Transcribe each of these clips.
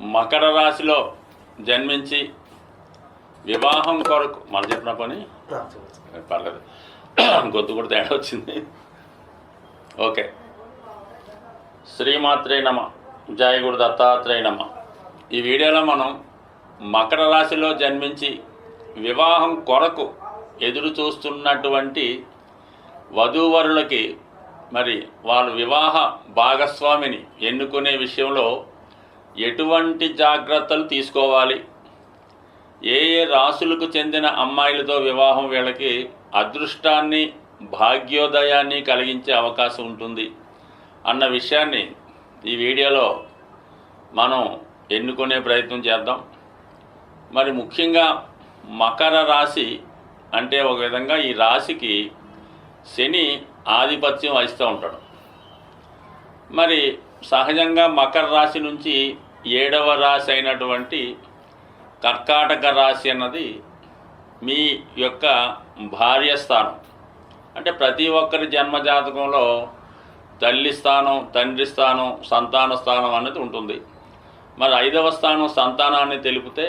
మకర రాశిలో జన్మించి వివాహం కొరకు మన చెప్పిన పని? పర్లేదు. గొంతు కూడా తేడా వచ్చింది. ఓకే. శ్రీమాత్రే నమ. జయ గురు దత్తాత్రేయ నమ. ఈ వీడియోలో మనం మకర రాశిలో జన్మించి వివాహం కొరకు ఎదురు చూస్తున్నటువంటి వధూవరులకి మరి వాళ్ళు వివాహ భాగస్వామిని ఎన్నుకునే విషయంలో ఎటువంటి జాగ్రత్తలు తీసుకోవాలి? ఏ ఏ రాసులకు చెందిన అమ్మాయిలతో వివాహం వీళ్ళకి అదృష్టాన్ని భాగ్యోదయాన్ని కలిగించే అవకాశం ఉంటుంది అన్న విషయాన్ని ఈ వీడియోలో మనం ఎన్నుకునే ప్రయత్నం చేద్దాం. మరి ముఖ్యంగా మకర రాశి అంటే ఒక విధంగా ఈ రాశికి శని ఆధిపత్యం వహిస్తూ ఉంటాడు. మరి సహజంగా మకర రాశి నుంచి ఏడవ రాశి అయినటువంటి కర్కాటక రాశి అన్నది మీ యొక్క భార్య స్థానం. అంటే ప్రతి ఒక్కరి జన్మజాతకంలో తల్లి స్థానం తండ్రి స్థానం సంతాన స్థానం అనేది ఉంటుంది. మరి ఐదవ స్థానం సంతానాన్ని తెలిపితే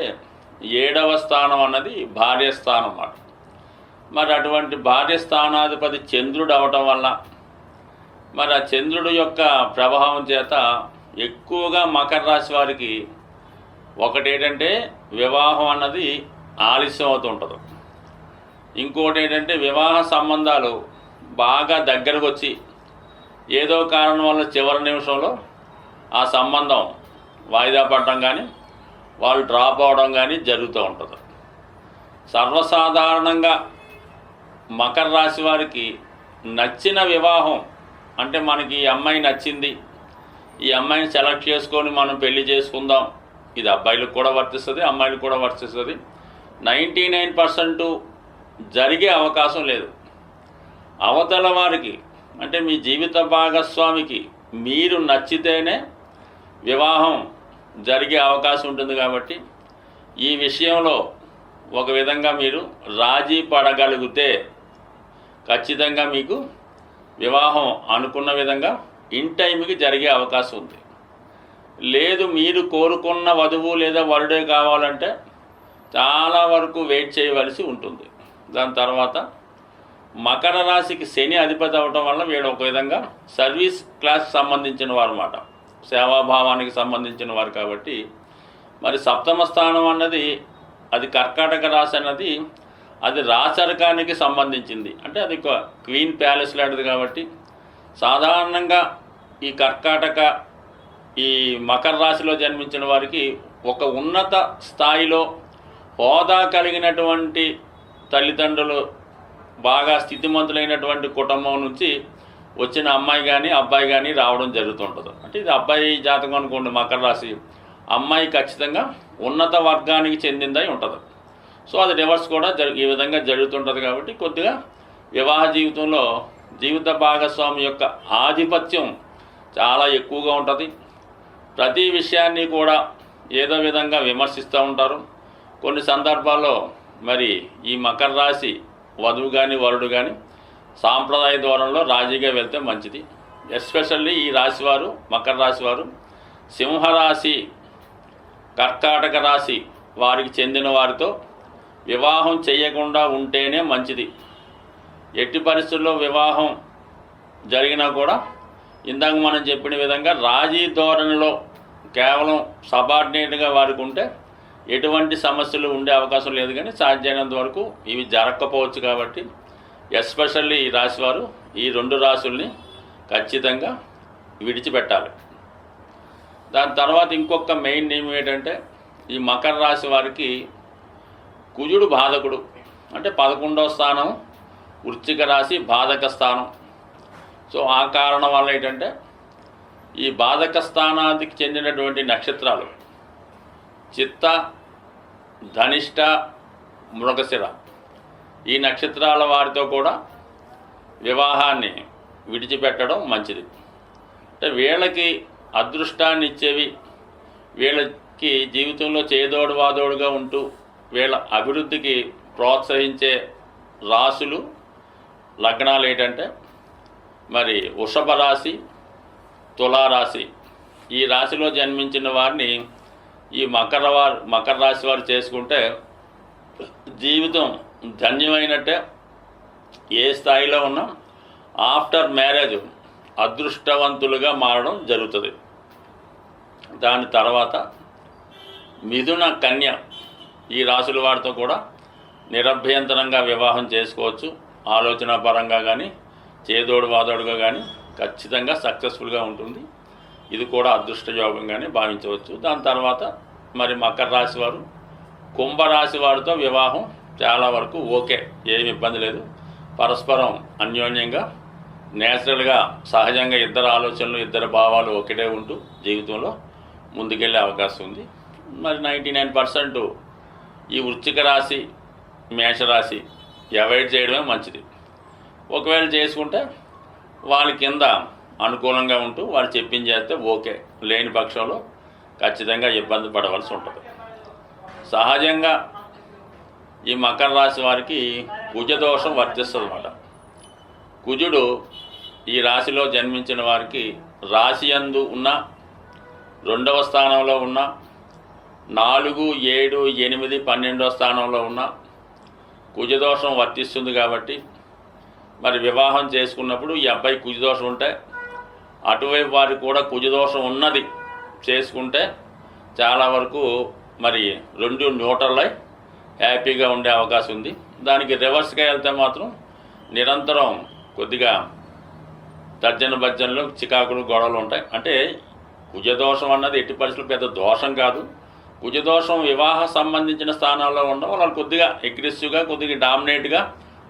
ఏడవ స్థానం అన్నది భార్య స్థానం అన్నమాట. మరి అటువంటి భార్య స్థానాధిపతి చంద్రుడు అవటం వల్ల మరి ఆ చంద్రుడు యొక్క ప్రభావం చేత ఎక్కువగా మకర రాశి వారికి ఒకటి ఏంటంటే వివాహం అన్నది ఆలస్యం అవుతుంటుంది ఇంకోటి ఏంటంటే వివాహ సంబంధాలు బాగా దగ్గరకు వచ్చి ఏదో కారణం వల్ల చివరి నిమిషంలో ఆ సంబంధం వాయిదా పడడం కానీ వాళ్ళు డ్రాప్ అవడం కానీ జరుగుతూ ఉంటుంది. సర్వసాధారణంగా మకర రాశి వారికి నచ్చిన వివాహం అంటే మనకి ఈ అమ్మాయి నచ్చింది ఈ అమ్మాయిని సెలెక్ట్ చేసుకొని మనం పెళ్ళి చేసుకుందాం. ఇది అబ్బాయిలకు కూడా వర్తిస్తుంది అమ్మాయిలకు కూడా వర్తిస్తుంది. నైంటీ నైన్ పర్సెంట్ జరిగే అవకాశం లేదు. అవతల వారికి అంటే మీ జీవిత భాగస్వామికి మీరు నచ్చితేనే వివాహం జరిగే అవకాశం ఉంటుంది కాబట్టి ఈ విషయంలో ఒక విధంగా మీరు రాజీ పడగలిగితే ఖచ్చితంగా మీకు వివాహం అనుకున్న విధంగా ఇన్ టైంకి జరిగే అవకాశం ఉంది. లేదు మీరు కోరుకున్న వధువు లేదా వరుడే కావాలంటే చాలా వరకు వెయిట్ చేయవలసి ఉంటుంది. దాని తర్వాత మకర రాశికి శని అధిపతి అవటం వల్ల వీడు ఒక విధంగా సర్వీస్ క్లాస్ సంబంధించిన వారు అన్నమాట. సేవాభావానికి సంబంధించిన వారు కాబట్టి మరి సప్తమ స్థానం అన్నది అది కర్కాటక రాశి అన్నది అది రాచరకానికి సంబంధించింది. అంటే అది క్వీన్ ప్యాలెస్ లాంటిది కాబట్టి సాధారణంగా ఈ కర్కాటక ఈ మకర రాశిలో జన్మించిన వారికి ఒక ఉన్నత స్థాయిలో హోదా కలిగినటువంటి తల్లిదండ్రులు బాగా స్థితిమంతులైనటువంటి కుటుంబం నుంచి వచ్చిన అమ్మాయి కానీ అబ్బాయి కానీ రావడం జరుగుతుంటుంది. అంటే ఇది అబ్బాయి జాతకం అనుకోండి మకర రాశి. అమ్మాయి ఖచ్చితంగా ఉన్నత వర్గానికి చెందిందై ఉంటుంది. సో అది రివర్స్ కూడా జరు ఈ విధంగా జరుగుతుంటుంది కాబట్టి కొద్దిగా వివాహ జీవితంలో జీవిత భాగస్వామి యొక్క ఆధిపత్యం చాలా ఎక్కువగా ఉంటుంది. ప్రతి విషయాన్ని కూడా ఏదో విధంగా విమర్శిస్తూ ఉంటారు. కొన్ని సందర్భాల్లో మరి ఈ మకర రాశి వధువు కానీ వరుడు కానీ సాంప్రదాయ ధోరణిలో రాజీగా వెళ్తే మంచిది. ఎస్పెషల్లీ ఈ రాశివారు మకర రాశి వారు సింహరాశి కర్కాటక రాశి వారికి చెందిన వారితో వివాహం చేయకుండా ఉంటేనే మంచిది. ఎట్టి పరిస్థితుల్లో వివాహం జరిగినా కూడా ఇందాక మనం చెప్పిన విధంగా రాజీ ధోరణిలో కేవలం సబార్డినేట్గా వారికి ఉంటే ఎటువంటి సమస్యలు ఉండే అవకాశం లేదు కానీ సాధ్యమైనంత వరకు ఇవి జరగకపోవచ్చు కాబట్టి ఎస్పెషల్లీ ఈ రాశివారు ఈ రెండు రాశుల్ని ఖచ్చితంగా విడిచిపెట్టాలి. దాని తర్వాత ఇంకొక మెయిన్ నేమ్ ఏంటంటే ఈ మకర రాశి వారికి కుజుడు బాధకుడు. అంటే పదకొండవ స్థానం వృశ్చిక రాశి బాధక స్థానం. సో ఆ కారణం వల్ల ఏంటంటే ఈ బాధక స్థానానికి చెందినటువంటి నక్షత్రాలు చిత్త ధనిష్ట మృగశిర. ఈ నక్షత్రాల వారితో కూడా వివాహాన్ని విడిచిపెట్టడం మంచిది. అంటే వీళ్ళకి అదృష్టాన్ని ఇచ్చేవి వీళ్ళకి జీవితంలో చేదోడు వాదోడుగా ఉంటూ వీళ్ళ అభివృద్ధికి ప్రోత్సహించే రాశులు లగ్నాలు ఏంటంటే మరి వృషభ రాశి తులారాశి. ఈ రాశిలో జన్మించిన వారిని ఈ మకర వారు మకర రాశి వారు చేసుకుంటే జీవితం ధన్యమైనట్టే. ఏ స్థాయిలో ఉన్నా ఆఫ్టర్ మ్యారేజ్ అదృష్టవంతులుగా మారడం జరుగుతుంది. దాని తర్వాత మిథున కన్య ఈ రాశుల వారితో కూడా నిరభ్యంతరంగా వివాహం చేసుకోవచ్చు. ఆలోచన పరంగా కానీ చేదోడు వాదోడుగా కానీ ఖచ్చితంగా సక్సెస్ఫుల్గా ఉంటుంది. ఇది కూడా అదృష్ట యోగంగానే భావించవచ్చు. దాని తర్వాత మరి మకర రాశి వారు కుంభరాశి వారితో వివాహం చాలా వరకు ఓకే ఏమి ఇబ్బంది లేదు. పరస్పరం అన్యోన్యంగా నేచురల్గా సహజంగా ఇద్దరు ఆలోచనలు ఇద్దరు భావాలు ఒకటే ఉంటూ జీవితంలో ముందుకెళ్ళే అవకాశం ఉంది. మరి నైంటీ నైన్ పర్సెంట్ ఈ వృశ్చిక రాశి మేషరాశి అవాయిడ్ చేయడమే మంచిది. ఒకవేళ చేసుకుంటే వాళ్ళ కింద అనుకూలంగా ఉంటూ వాళ్ళు చెప్పింది చేస్తే ఓకే లేని పక్షంలో ఖచ్చితంగా ఇబ్బంది పడవలసి ఉంటుంది. సహజంగా ఈ మకర రాశి వారికి కుజదోషం వర్తిస్తుంది అన్నమాట కుజుడు ఈ రాశిలో జన్మించిన వారికి రాశి అందు ఉన్న రెండవ స్థానంలో ఉన్న నాలుగు ఏడు ఎనిమిది పన్నెండో స్థానంలో ఉన్న కుజదోషం వర్తిస్తుంది కాబట్టి మరి వివాహం చేసుకున్నప్పుడు ఈ అబ్బాయి కుజదోషం ఉంటే అటువైపు వారికి కూడా కుజదోషం ఉన్నది చేసుకుంటే చాలా వరకు మరి రెండు న్యూట్రల్ అయి హ్యాపీగా ఉండే అవకాశం ఉంది. దానికి రివర్స్గా వెళ్తే మాత్రం నిరంతరం కొద్దిగా తర్జన భర్జనలు చికాకులు గొడవలు ఉంటాయి. అంటే కుజదోషం అన్నది ఎట్టి పరిస్థితులు పెద్ద దోషం కాదు. కుజదోషం వివాహ సంబంధించిన స్థానాల్లో ఉండడం వాళ్ళు కొద్దిగా అగ్రెసివ్గా కొద్దిగా డామినేట్గా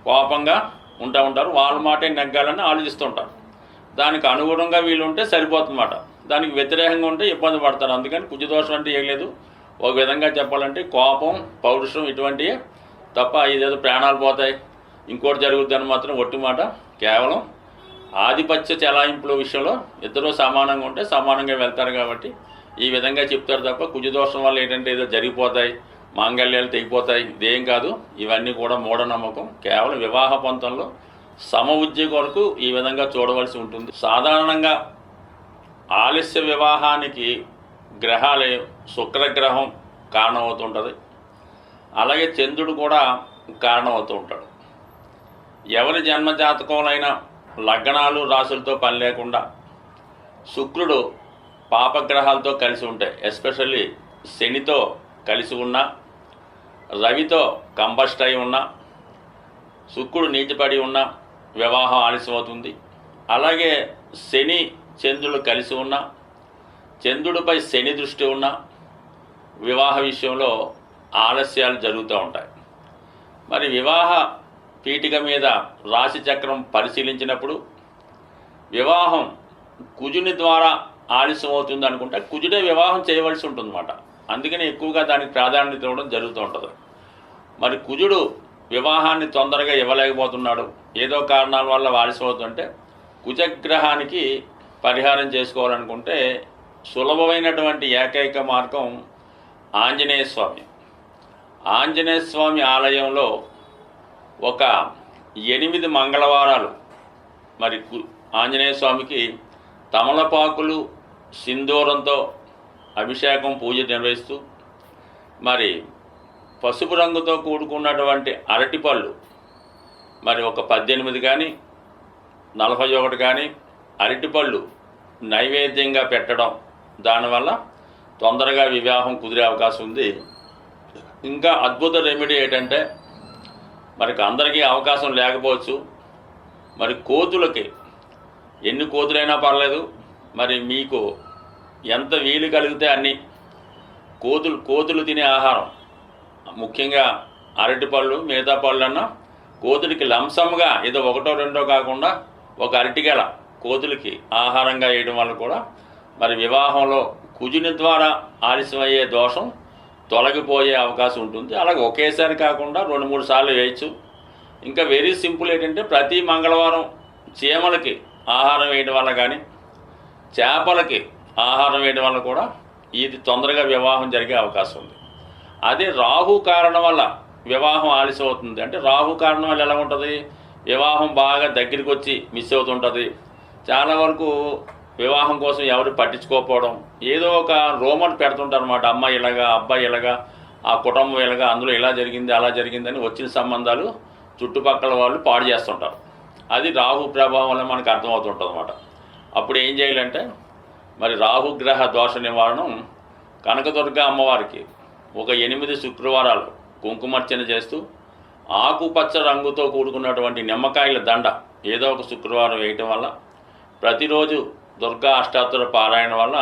కోపంగా ఉంటా ఉంటారు. వాళ్ళ మాటే నెగ్గాలని ఆలోచిస్తుంటారు దానికి అనుగుణంగా వీళ్ళు ఉంటే సరిపోతుందన్నమాట. దానికి వ్యతిరేకంగా ఉంటే ఇబ్బంది పడతారు. అందుకని కుజదోషం అంటే ఏం లేదు. ఒక విధంగా చెప్పాలంటే కోపం పౌరుషం ఇటువంటివి తప్ప ఇదేదో ప్రాణాలు పోతాయి. ఇంకోటి జరుగుద్దని మాత్రం ఒట్టి మాట. కేవలం ఆధిపత్య చెలాయింపుల విషయంలో ఇద్దరూ సమానంగా ఉంటే సమానంగా వెళ్తారు కాబట్టి ఈ విధంగా చెప్తారు తప్ప కుజదోషం వల్ల ఏంటంటే ఏదో జరిగిపోతాయి మాంగళ్యాలు తెగిపోతాయి ఇదేం కాదు. ఇవన్నీ కూడా మూఢనమ్మకం. కేవలం వివాహ పంతంలో సమ విద్య కొరకు ఈ విధంగా చూడవలసి ఉంటుంది. సాధారణంగా ఆలస్య వివాహానికి గ్రహాలే శుక్రగ్రహం కారణమవుతుంటుంది. అలాగే చంద్రుడు కూడా కారణమవుతూ ఉంటాడు. ఎవరి జన్మ జాతకంలో లగ్నాలు రాసులతో పని లేకుండా శుక్రుడు పాపగ్రహాలతో కలిసి ఉంటాయి ఎస్పెషల్లీ శనితో కలిసి ఉన్న రవితో కంబస్ట్ అయి ఉన్న శుక్రుడు నీచపడి ఉన్న వివాహం ఆలస్యం అవుతుంది అలాగే శని చంద్రుడు కలిసి ఉన్న చంద్రుడిపై శని దృష్టి ఉన్న వివాహ విషయంలో ఆలస్యాలు జరుగుతూ ఉంటాయి. మరి వివాహ పీఠిక మీద రాశి చక్రం పరిశీలించినప్పుడు వివాహం కుజుని ద్వారా ఆలస్యం అవుతుంది అనుకుంటే కుజుడే వివాహం చేయవలసి ఉంటుందన్నమాట. అందుకని ఎక్కువగా దానికి ప్రాధాన్యత ఇవ్వడం జరుగుతూ ఉంటుంది. మరి కుజుడు వివాహాన్ని తొందరగా ఇవ్వలేకపోతున్నాడు. ఏదో కారణాల వల్ల ఆలస్యం అవుతుంటే కుజగ్రహానికి పరిహారం చేసుకోవాలనుకుంటే సులభమైనటువంటి ఏకైక మార్గం ఆంజనేయ స్వామి. ఆంజనేయ స్వామి ఆలయంలో ఒక ఎనిమిది మంగళవారాలు మరి కు- ఆంజనేయ స్వామికి తమలపాకులు సింధూరంతో అభిషేకం పూజ నిర్వహిస్తూ మరి పసుపు రంగుతో కూడుకున్నటువంటి అరటిపళ్ళు మరి ఒక పద్దెనిమిది కానీ నలభై ఒకటి కానీ అరటిపళ్ళు నైవేద్యంగా పెట్టడం దానివల్ల తొందరగా వివాహం కుదిరే అవకాశం ఉంది. ఇంకా అద్భుత రెమెడీ ఏంటంటే మనకి అందరికీ అవకాశం లేకపోవచ్చు. మరి కోతులకి ఎన్ని కోతులైనా పర్లేదు మరి మీకు ఎంత వీలు కలిగితే అన్ని కోతులు కోతులు తినే ఆహారం. ముఖ్యంగా అరటిపళ్ళు మిగతా అన్న కోతులకి లంసంగా ఏదో ఒకటో రెండో కాకుండా ఒక అరటిగల కోతులకి ఆహారంగా వేయడం వల్ల కూడా మరి వివాహంలో కుజుని ద్వారా ఆలస్యమయ్యే దోషం తొలగిపోయే అవకాశం ఉంటుంది. అలాగే ఒకేసారి కాకుండా రెండు మూడు సార్లు వేయచ్చు. ఇంకా వెరీ సింపుల్ ఏంటంటే ప్రతి మంగళవారం చీమలకి ఆహారం వేయడం వల్ల కానీ చేపలకి ఆహారం వేయడం వల్ల కూడా ఇది తొందరగా వివాహం జరిగే అవకాశం ఉంది. అదే రాహు కారణం వల్ల వివాహం ఆలస్యం అవుతుంది అంటే రాహు కారణం వల్ల ఎలా ఉంటుంది? వివాహం బాగా దగ్గరికి వచ్చి మిస్ అవుతుంటుంది. చాలా వరకు వివాహం కోసం ఎవరు పట్టించుకోకపోవడం. ఏదో ఒక రోమన్ పెడుతుంటారు అనమాట అమ్మాయి ఇలాగా అబ్బాయి ఇలాగా ఆ కుటుంబం ఇలాగా అందులో ఇలా జరిగింది అలా జరిగిందని వచ్చిన సంబంధాలు చుట్టుపక్కల వాళ్ళు పాడు చేస్తుంటారు. అది రాహు ప్రభావం వల్ల మనకు అర్థమవుతుంటుంది అనమాట అప్పుడు ఏం చేయాలంటే మరి రాహుగ్రహ దోష నివారణం కనకదుర్గ అమ్మవారికి ఒక ఎనిమిది శుక్రవారాలు కుంకుమర్చన చేస్తూ ఆకుపచ్చ రంగుతో కూడుకున్నటువంటి నిమ్మకాయల దండ ఏదో ఒక శుక్రవారం వేయటం వల్ల ప్రతిరోజు దుర్గా అష్టాత్తుల పారాయణ వల్ల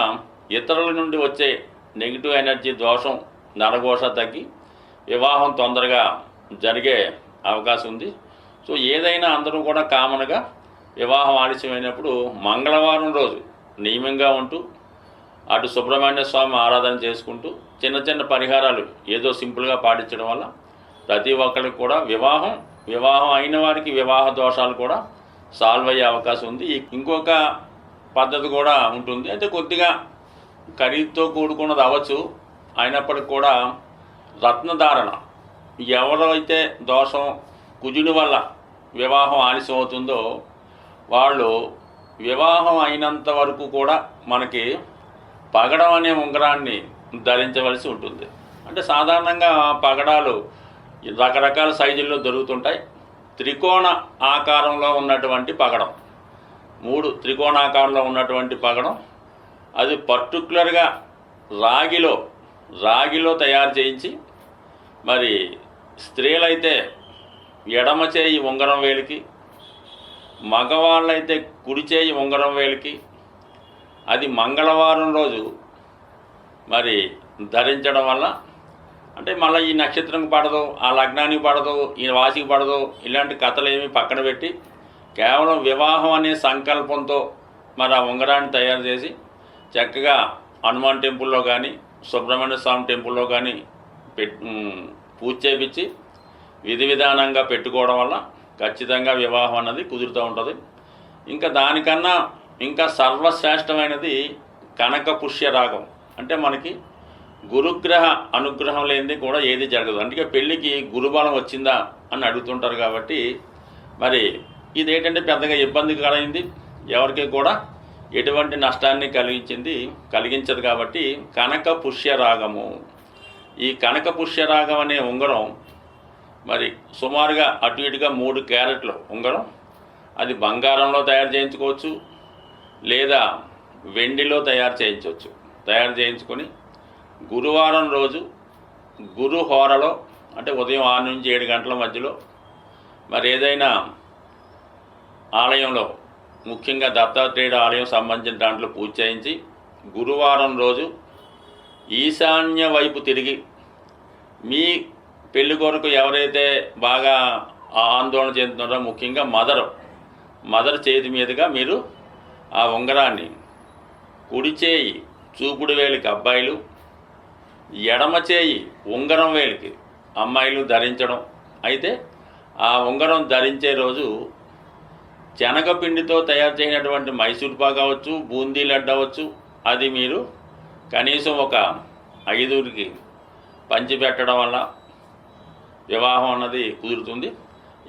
ఇతరుల నుండి వచ్చే నెగిటివ్ ఎనర్జీ దోషం నరఘోష తగ్గి వివాహం తొందరగా జరిగే అవకాశం ఉంది. సో ఏదైనా అందరూ కూడా కామన్గా వివాహం ఆలస్యమైనప్పుడు మంగళవారం రోజు నియమంగా ఉంటూ అటు సుబ్రహ్మణ్య స్వామి ఆరాధన చేసుకుంటూ చిన్న చిన్న పరిహారాలు ఏదో సింపుల్గా పాటించడం వల్ల ప్రతి ఒక్కరికి కూడా వివాహం వివాహం అయిన వారికి వివాహ దోషాలు కూడా సాల్వ్ అయ్యే అవకాశం ఉంది. ఈ- ఇంకొక పద్ధతి కూడా ఉంటుంది. అయితే కొద్దిగా ఖరీదుతో కూడుకున్నది అవ్వచ్చు. అయినప్పటికి కూడా రత్నధారణ ఎవరైతే దోషం కుజుని వల్ల వివాహం ఆలస్యం అవుతుందో వాళ్ళు వివాహం అయినంత వరకు కూడా మనకి పగడం అనే ఉంగరాన్ని ధరించవలసి ఉంటుంది. అంటే సాధారణంగా పగడాలు రకరకాల సైజుల్లో దొరుకుతుంటాయి. త్రికోణ ఆకారంలో ఉన్నటువంటి పగడం. మూడు త్రికోణాకారంలో ఉన్నటువంటి పగడం. అది పర్టికులర్గా రాగిలో రాగిలో తయారు చేయించి మరి స్త్రీలైతే ఎడమ చేయి ఉంగరం వేలికి మగవాళ్ళైతే కుడి చేయి ఉంగరం వేలికి అది మంగళవారం రోజు మరి ధరించడం వల్ల అంటే మళ్ళీ ఈ నక్షత్రంకి పడదు ఆ లగ్నానికి పడదు ఈ వాసికి పడదు ఇలాంటి కథలు ఏమి పక్కన పెట్టి కేవలం వివాహం అనే సంకల్పంతో మరి ఆ ఉంగరాన్ని తయారు చేసి చక్కగా హనుమాన్ టెంపుల్లో కానీ సుబ్రహ్మణ్య స్వామి టెంపుల్లో కానీ పెట్ పూజ చేపించి విధి విధానంగా పెట్టుకోవడం వల్ల ఖచ్చితంగా వివాహం అన్నది కుదురుతూ ఉంటుంది. ఇంకా దానికన్నా ఇంకా సర్వశ్రేష్టమైనది కనక పుష్య రాగం. అంటే మనకి గురుగ్రహ అనుగ్రహం లేనిది కూడా ఏది జరగదు. అందుకే పెళ్ళికి గురుబలం వచ్చిందా అని అడుగుతుంటారు కాబట్టి మరి ఇది ఏంటంటే పెద్దగా ఇబ్బంది కలైంది ఎవరికి కూడా ఎటువంటి నష్టాన్ని కలిగించింది కలిగించదు కాబట్టి కనక పుష్య రాగము. ఈ కనక పుష్య రాగం అనే ఉంగరం మరి సుమారుగా అటు ఇటుగా మూడు క్యారెట్లు ఉంగరం అది బంగారంలో తయారు చేయించుకోవచ్చు లేదా వెండిలో తయారు చేయించవచ్చు. తయారు చేయించుకొని గురువారం రోజు గురు హోరలో అంటే ఉదయం ఆరు నుంచి ఏడు గంటల మధ్యలో మరి ఏదైనా ఆలయంలో ముఖ్యంగా దత్తాత్రేయుడు ఆలయం సంబంధించిన దాంట్లో పూజ చేయించి గురువారం రోజు ఈశాన్య వైపు తిరిగి మీ పెళ్ళి కొరకు ఎవరైతే బాగా ఆందోళన చెందుతున్నారో ముఖ్యంగా మదర్. మదర్ చేతి మీదుగా మీరు ఆ ఉంగరాన్ని కుడి చేయి చూపుడు వేలికి అబ్బాయిలు ఎడమ చేయి ఉంగరం వేలికి అమ్మాయిలు ధరించడం. అయితే ఆ ఉంగరం ధరించే రోజు శనగపిండితో తయారు చేసినటువంటి మైసూర్ పాక్ అవ్వచ్చు బూందీ లడ్డు అవ్వచ్చు అది మీరు కనీసం ఒక ఐదుగురికి పంచిపెట్టడం వల్ల వివాహం అన్నది కుదురుతుంది.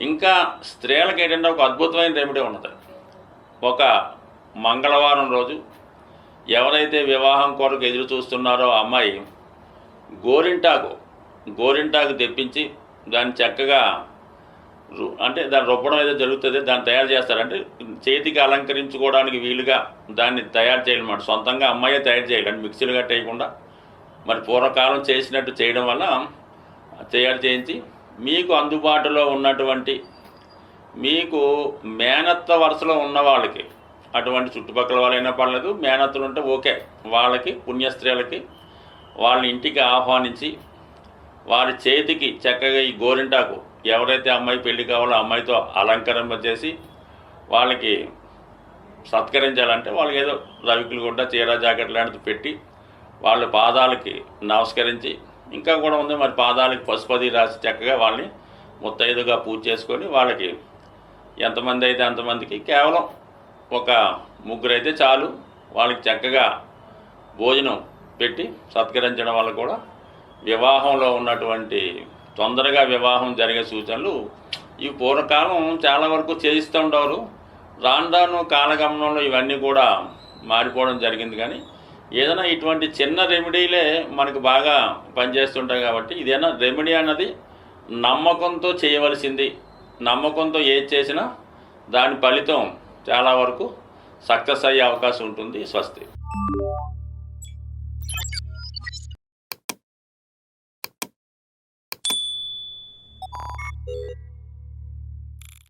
ఇంకా స్త్రీలకు ఏంటంటే ఒక అద్భుతమైన రెమెడీ ఉన్నది. ఒక మంగళవారం రోజు ఎవరైతే వివాహం కొరకు ఎదురు చూస్తున్నారో ఆ అమ్మాయి గోరింటాకు గోరింటాకు తెప్పించి దాన్ని చక్కగా రు- అంటే దాని రుబ్బడం ఏదో జరుగుతుంది దాన్ని తయారు చేస్తారంటే చేతికి అలంకరించుకోవడానికి వీలుగా దాన్ని తయారు చేయాలన్నమాట సొంతంగా అమ్మాయే తయారు చేయాలి. అంటే మిక్సీలు గట్ట మరి పూర్వకాలం చేసినట్టు చేయడం వల్ల తయారు చేయించి మీకు అందుబాటులో ఉన్నటువంటి మీకు మేనత్త వరుసలో ఉన్న వాళ్ళకి అటువంటి చుట్టుపక్కల వాళ్ళైనా పర్లేదు మేనత్తలు ఉంటే ఓకే వాళ్ళకి పుణ్యస్త్రీలకి వాళ్ళని ఇంటికి ఆహ్వానించి వారి చేతికి చక్కగా ఈ గోరింటాకు ఎవరైతే అమ్మాయి పెళ్ళి కావాలో అమ్మాయితో అలంకరింప చేసి వాళ్ళకి సత్కరించాలంటే వాళ్ళకి ఏదో రవికులు కూడా చీర జాకెట్ లాంటిది పెట్టి వాళ్ళ పాదాలకి నమస్కరించి ఇంకా కూడా ఉంది. మరి పాదాలకి పసుపది రాసి చక్కగా వాళ్ళని ముత్తైదుగా పూజ చేసుకొని వాళ్ళకి ఎంతమంది అయితే అంతమందికి కేవలం ఒక ముగ్గురు అయితే చాలు. వాళ్ళకి చక్కగా భోజనం పెట్టి సత్కరించడం వల్ల కూడా వివాహంలో ఉన్నటువంటి తొందరగా వివాహం జరిగే సూచనలు ఈ పూర్వకాలం చాలా వరకు చేయిస్తూ ఉండేవారు. రాను రాను కాలగమనంలో ఇవన్నీ కూడా మారిపోవడం జరిగింది కానీ ఏదైనా ఇటువంటి చిన్న రెమెడీలే మనకు బాగా పనిచేస్తుంటాయి కాబట్టి ఇదేనా రెమెడీ అన్నది నమ్మకంతో చేయవలసింది. నమ్మకంతో ఏది చేసినా దాని ఫలితం చాలా వరకు సక్సెస్ అయ్యే అవకాశం ఉంటుంది స్వస్తి.